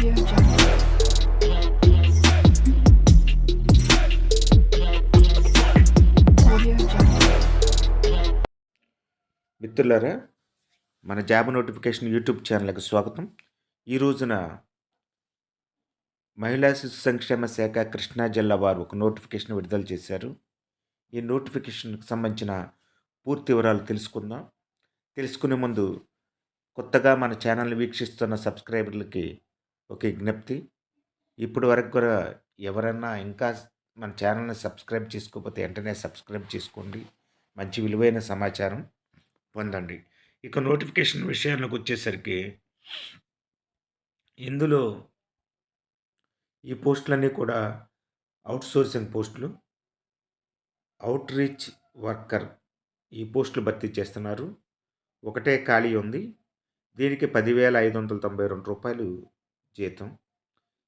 మిత్రులారా మన job notification YouTube ఛానల్కి స్వాగతం. ఈ రోజున మహిళా శిశు సంక్షేమ శాఖ కృష్ణా జిల్లా వారు ఒక నోటిఫికేషన్ విడుదల చేశారు. ఈ నోటిఫికేషన్కి సంబంధించిన పూర్తి వివరాలు తెలుసుకుందాం. తెలుసుకునే ముందు కొత్తగా మన ఛానల్ని వీక్షిస్తున్న సబ్స్క్రైబర్లకి ఒక విజ్ఞప్తి. ఇప్పటి వరకు కూడా ఎవరన్నా ఇంకా మన ఛానల్ని సబ్స్క్రైబ్ చేసుకోకపోతే వెంటనే సబ్స్క్రైబ్ చేసుకోండి. మంచి విలువైన సమాచారం పొందండి. ఇక నోటిఫికేషన్ విషయానికి వచ్చేసరికి ఇందులో ఈ పోస్టులన్నీ కూడా అవుట్ సోర్సింగ్ పోస్టులు అవుట్ రీచ్ వర్కర్ ఈ పోస్టులు భర్తీ చేస్తున్నారు. ఒకటే ఖాళీ ఉంది. దీనికి పదివేల ఐదు వందల తొంభై రెండు రూపాయలు జీతం.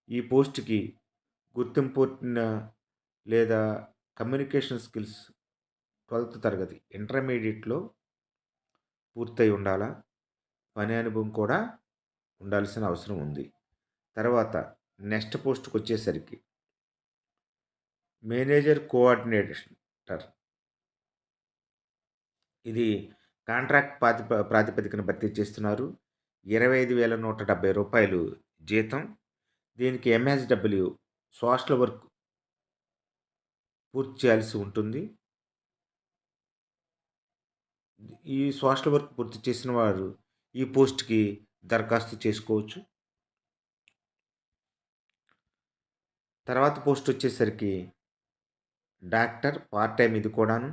ఈ పోస్ట్కి గుర్తింపు లేదా కమ్యూనికేషన్ స్కిల్స్ ట్వెల్త్ తరగతి ఇంటర్మీడియట్లో పూర్తయి ఉండాలా? పని అనుభవం కూడా ఉండాల్సిన అవసరం ఉంది. తర్వాత నెక్స్ట్ పోస్ట్కి వచ్చేసరికి మేనేజర్ కోఆర్డినేటర్. ఇది కాంట్రాక్ట్ ప్రాతిప ప్రాతిపదికన భర్తీ చేస్తున్నారు. ఇరవై ఐదు వేల నూట డెబ్బై రూపాయలు జీతం దీనికి ఎంఎస్డబ్ల్యూ సోషల్ వర్క్ పూర్తి చేయాల్సి ఉంటుంది. ఈ సోషల్ వర్క్ పూర్తి చేసిన వారు ఈ పోస్ట్కి దరఖాస్తు చేసుకోవచ్చు. తర్వాత పోస్ట్ వచ్చేసరికి డాక్టర్ పార్ట్ టైం ఇది కూడాను.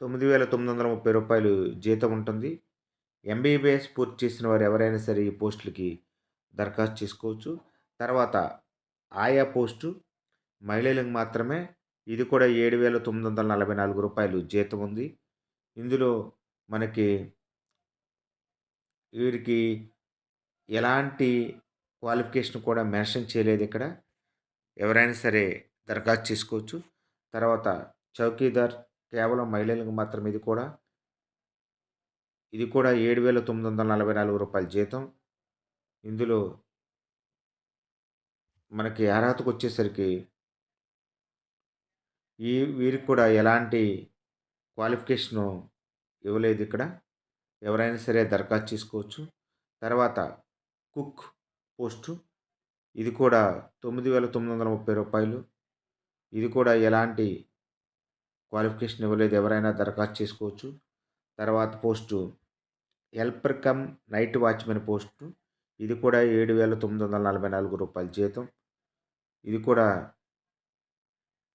తొమ్మిది వేల తొమ్మిది వందల ముప్పై రూపాయలు జీతం ఉంటుంది. ఎంబీబీఎస్ పూర్తి చేసిన వారు ఎవరైనా సరే ఈ పోస్టులకి దరఖాస్తు చేసుకోవచ్చు. తర్వాత ఆయా పోస్టు మహిళలకు మాత్రమే. ఇది కూడా ఏడు వేల తొమ్మిది వందల నలభై నాలుగు రూపాయలు జీతం ఉంది. ఇందులో మనకి వీరికి ఎలాంటి క్వాలిఫికేషన్ కూడా మెన్షన్ చేయలేదు ఇక్కడ. ఎవరైనా సరే దరఖాస్తు చేసుకోవచ్చు. తర్వాత చౌకీదార్ కేవలం మహిళలకు మాత్రమే ఇది కూడా ఇది కూడా ఏడు వేల తొమ్మిది వందల నలభై నాలుగు రూపాయల జీతం. ఇందులో మనకి అర్హతకు వచ్చేసరికి ఈ వీరికి కూడా ఎలాంటి క్వాలిఫికేషను ఇవ్వలేదు ఇక్కడ. ఎవరైనా సరే దరఖాస్తు చేసుకోవచ్చు. తర్వాత కుక్ పోస్టు. ఇది కూడా తొమ్మిది వేల తొమ్మిది వందల ముప్పై రూపాయలు. ఇది కూడా ఎలాంటి క్వాలిఫికేషన్ ఇవ్వలేదు. ఎవరైనా దరఖాస్తు చేసుకోవచ్చు. తర్వాత post. Helper cum night watchman post. ఇది కూడా ఏడు వేల తొమ్మిది వందల నలభై నాలుగు రూపాయల జీతం. ఇది కూడా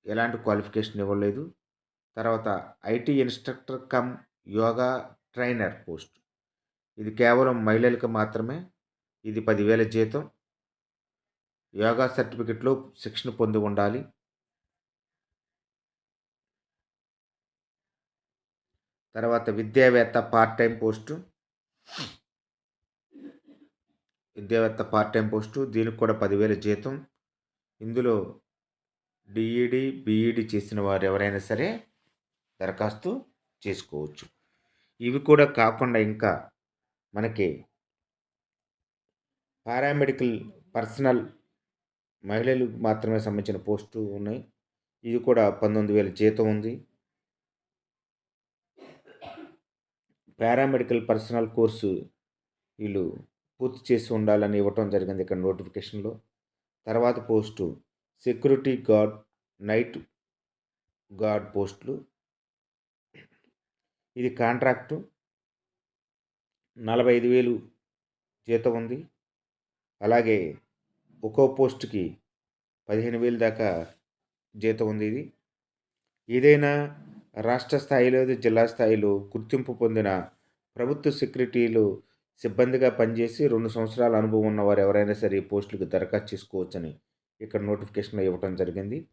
ఎలాంటి క్వాలిఫికేషన్ ఇవ్వలేదు. తర్వాత IT instructor cum yoga trainer post. ఇది కేవలం మహిళలకు మాత్రమే. ఇది పదివేల జీతం. యోగా సర్టిఫికెట్లో శిక్షణ పొంది ఉండాలి. తర్వాత విద్యావేత్త పార్ట్ టైం పోస్టు. విద్యావేత్త పార్ట్ టైం పోస్టు దీనికి కూడా పదివేల జీతం. ఇందులో డిఈడి బిఈడి చేసిన వారు ఎవరైనా సరే దరఖాస్తు చేసుకోవచ్చు. ఇవి కూడా కాకుండా ఇంకా మనకి పారామెడికల్ పర్సనల్ మహిళలకు మాత్రమే సంబంధించిన పోస్టు ఉన్నాయి. ఇది కూడా పంతొమ్మిది వేల జీతం ఉంది. పారామెడికల్ పర్సనల్ కోర్సు వీళ్ళు పూర్తి చేసి ఉండాలని ఇవ్వటం జరిగింది ఇక్కడ నోటిఫికేషన్లో. తర్వాత post security guard night guard పోస్టులు. ఇది కాంట్రాక్టు. నలభై ఐదు వేలు జీతం ఉంది. అలాగే ఒక్కో పోస్టుకి పదిహేను వేలు దాకా జీతం ఉంది ఇది. ఏదైనా రాష్ట్ర స్థాయిలో జిల్లా స్థాయిలో గుర్తింపు పొందిన ప్రభుత్వ సెక్రటరీలు సిబ్బందిగా పనిచేసి రెండు సంవత్సరాల అనుభవం ఉన్న వారు ఎవరైనా సరే ఈ పోస్టులకు దరఖాస్తు చేసుకోవచ్చని ఇక్కడ నోటిఫికేషన్లో ఇవ్వటం జరిగింది.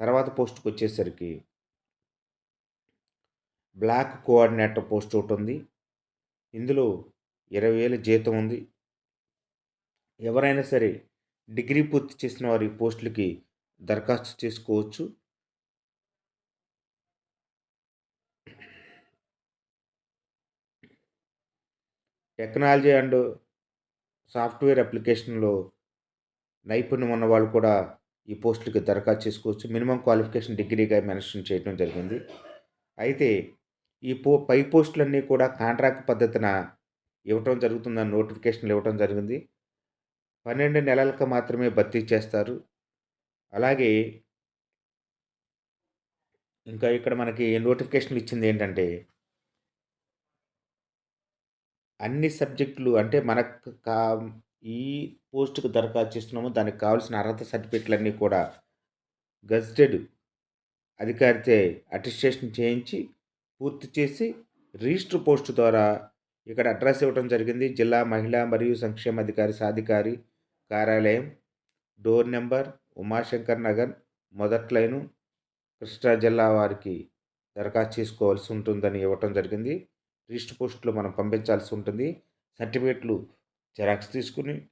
తర్వాత పోస్టుకు వచ్చేసరికి బ్లాక్ కోఆర్డినేటర్ పోస్ట్ ఒకటి ఉంది. ఇందులో ఇరవై వేల జీతం ఉంది. ఎవరైనా సరే డిగ్రీ పూర్తి చేసిన వారి పోస్టులకి దరఖాస్తు చేసుకోవచ్చు. టెక్నాలజీ అండ్ సాఫ్ట్వేర్ అప్లికేషన్లో నైపుణ్యం ఉన్న వాళ్ళు కూడా ఈ పోస్టులకి దరఖాస్తు చేసుకోవచ్చు. మినిమం క్వాలిఫికేషన్ డిగ్రీగా మెన్షన్ చేయడం జరిగింది. అయితే ఈ పో పై పోస్టులన్నీ కూడా కాంట్రాక్ట్ పద్ధతిన ఇవ్వటం జరుగుతుందని నోటిఫికేషన్లు ఇవ్వటం జరిగింది. పన్నెండు నెలలకు మాత్రమే భర్తీ చేస్తారు. అలాగే ఇంకా ఇక్కడ మనకి నోటిఫికేషన్లు ఇచ్చింది ఏంటంటే అన్ని సబ్జెక్టులు అంటే మనకు కా ఈ పోస్టుకు దరఖాస్తు చేస్తున్నాము. దానికి కావాల్సిన అర్హత సర్టిఫికెట్లన్నీ కూడా గజిటెడ్ అధికారితే అటెస్టేషన్ చేయించి పూర్తి చేసి రిజిస్టర్ పోస్ట్ ద్వారా ఇక్కడ అడ్రస్ ఇవ్వడం జరిగింది. జిల్లా మహిళా మరియు సంక్షేమ అధికారి సాధికారి కార్యాలయం డోర్ నెంబర్ ఉమాశంకర్ నగర్ మొదటి లైను కృష్ణా జిల్లా వారికి దరఖాస్తు చేసుకోవాల్సి ఉంటుందని ఇవ్వటం జరిగింది. రిజిస్టర్ పోస్టులో మనం పంపించాల్సి ఉంటుంది. సర్టిఫికెట్లు జెరాక్స్ తీసుకుని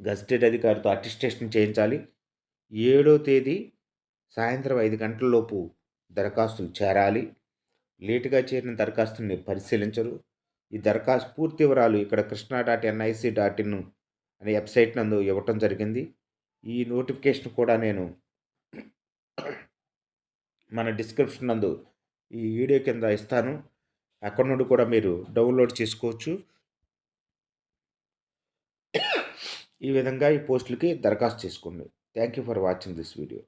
గజిటెడ్ అధికారితో అటిస్టేషన్ చేయించాలి. ఏడో తేదీ సాయంత్రం ఐదు గంటల లోపు దరఖాస్తులు చేరాలి. లేటుగా చేరిన దరఖాస్తుని పరిశీలించరు. ఈ దరఖాస్తు పూర్తి వివరాలు ఇక్కడ Krishna dot NIC dot in అనే వెబ్సైట్ నందు ఇవ్వటం జరిగింది. ఈ నోటిఫికేషన్ కూడా నేను మన డిస్క్రిప్షన్ నందు ఈ వీడియో కింద ఇస్తాను. అక్కడ నుండి కూడా మీరు డౌన్లోడ్ చేసుకోవచ్చు. ఈ విధంగా ఈ పోస్టులకి దరఖాస్తు చేసుకోండి. Thank you for watching this video.